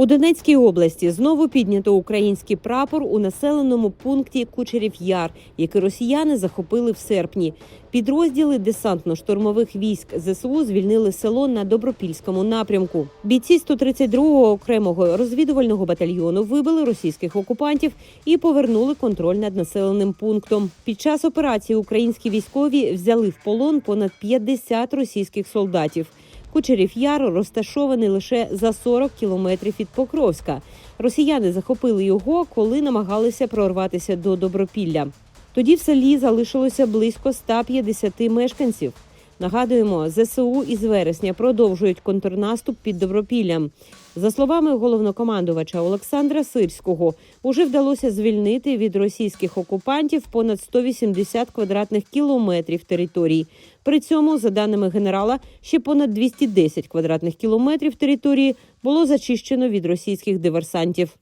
У Донецькій області знову піднято український прапор у населеному пункті Кучерів Яр, який росіяни захопили в серпні. Підрозділи десантно-штурмових військ ЗСУ звільнили село на Добропільському напрямку. Бійці 132-го окремого розвідувального батальйону вибили російських окупантів і повернули контроль над населеним пунктом. Під час операції українські військові взяли в полон понад 50 російських солдатів. Кучерів Яр розташований лише за 40 кілометрів від Покровська. Росіяни захопили його, коли намагалися прорватися до Добропілля. Тоді в селі залишилося близько 150 мешканців. Нагадуємо, ЗСУ із вересня продовжують контрнаступ під Добропіллям. За словами головнокомандувача Олександра Сирського, уже вдалося звільнити від російських окупантів понад 180 квадратних кілометрів територій. При цьому, за даними генерала, ще понад 210 квадратних кілометрів території було зачищено від російських диверсантів.